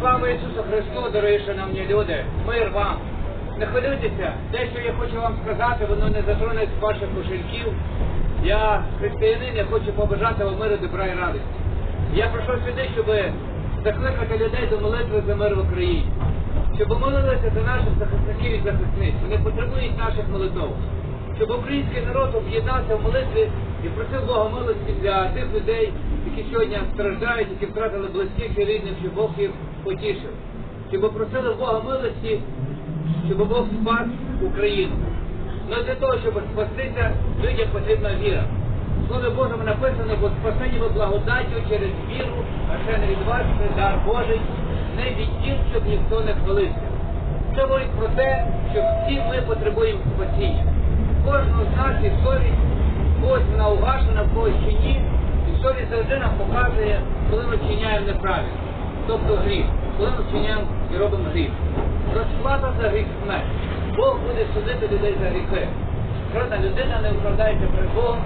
Слава Ісусу Христу, дорогі шановні люди, мир вам. Не хвилюйтеся, те, що я хочу вам сказати, воно не затроне ваших кошельків. Я християнин, я хочу побажати вам миру, добра і радості. Я прийшов сюди, щоб закликати людей до молитви за мир в Україні. Щоб молилися за наших захисників і захисниць. Вони потребують наших молитв. Щоб український народ об'єднався в молитві і просив Бога милості для тих людей, які сьогодні страждають, які втратили близьких і рідних, щоб Бог їх потішив. Щоб просили Бога милості, щоб Бог спас Україну. Ну для того, щоб спастися, людям потрібна віра. В Слові Божому написано, бо спасені ви благодаттю через віру, а ще не від вас, це дар Божий, не від діл, щоб ніхто не хвалився. Це говорить про те, що всі ми потребуємо спасіння. Кожного з нас є совість, когось вона угашена, в когось чи ні. І совість завжди нам показує, коли ми вчиняємо неправильно, тобто гріх, коли ми вчиняємо і робимо гріх. Розплата за гріх смерть. Бог буде судити людей за гріхи. Жодна людина не оправдається перед Богом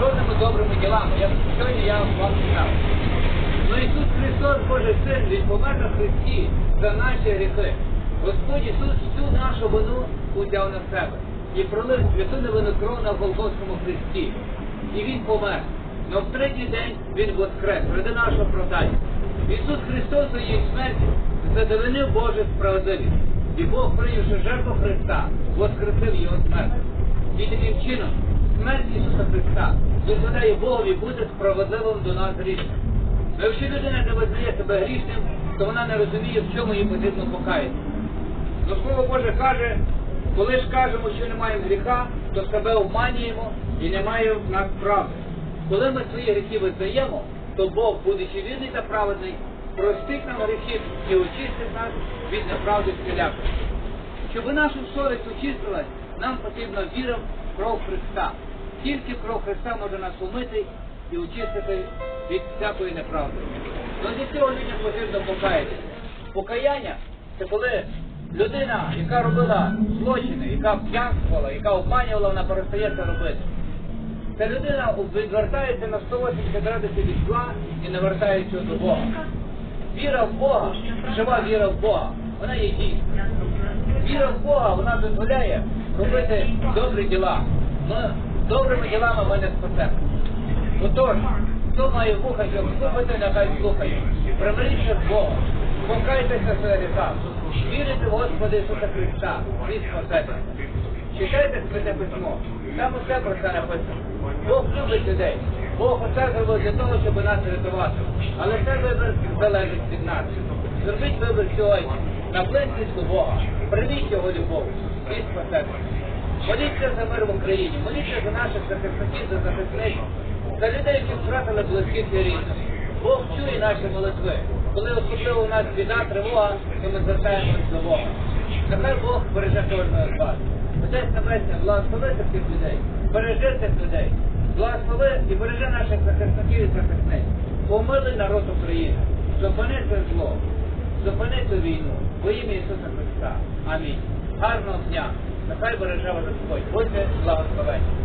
жодними добрими ділами. Я сьогодні я вам сказав. Ну Ісус Христос, Божий Син, Він помер на Христі за наші гріхи. Господь Ісус всю нашу вину узяв на себе і пролив святу невинну кров на Голгофському Христі. І Він помер. Но в третій день Він воскрес, ради нашого оправдання. Ісус Христос своєю смертю задовольнив Божу справедливість. І Бог, прийнявши жертву Христа, воскресив його смерть. І таким чином смерть Ісуса Христа дозволяє Богові бути справедливим до нас грішним. Ну, якщо людина не визнає себе грішним, то вона не розуміє, в чому їй потрібно покаятися. Ну, Слово Боже каже, коли ж кажемо, що не маємо гріха, то себе обманюємо і немає в нас правди. Коли ми свої гріхи визнаємо, то Бог, будучи вірний та праведний, простить нам гріхи і очистить нас від неправди всілякої. Щоб наша совість очистилась, нам потрібна віра в кров Христа. Тільки кров Христа може нас умити і очистити від всякої неправди. Для цього людям потрібно покаятися. Покаяння це коли людина, яка робила злочини, яка п'янствувала, яка обманювала, вона перестає це робити. Ця людина відвертається на 180 градусів від зла і не вертається до Бога. Віра в Бога, жива віра в Бога, вона є дійсна. Віра в Бога, вона дозволяє робити добрі діла. Ми добрими ділами ми не спасемо. Отож, хто має вуха, щоб слухати, нехай слухає. Примиріться з Богом, покайтеся своїх гріхах, вірите в Господа Ісуса Христа, і спасете. Читайте Святе Письмо, там усе про це написано. Бог любить людей. Бог усе зробив для того, щоб нас рятувати. Але це вибір залежить від нас. Зробіть вибір сьогодні. Наблизьтесь до Бога, прийміть його любов і спасете. Моліться за мир в Україні, моліться за наших захисників, за захисниць, за людей, які втратили близьких і рідних. Бог чує наші молитви. Коли особливо у нас біда, тривога, то ми звертаємось до Бога. Нехай Бог береже кожного з вас. Отець Небесне, благослови таких людей, бережи цих людей, благослови і бережи наших захисників і захисниць. Помилуй народ України, зупини це зло, зупини цю війну во ім'я Ісуса Христа. Амінь. Гарного дня. Нехай береже вас Господь. Будьте благословені.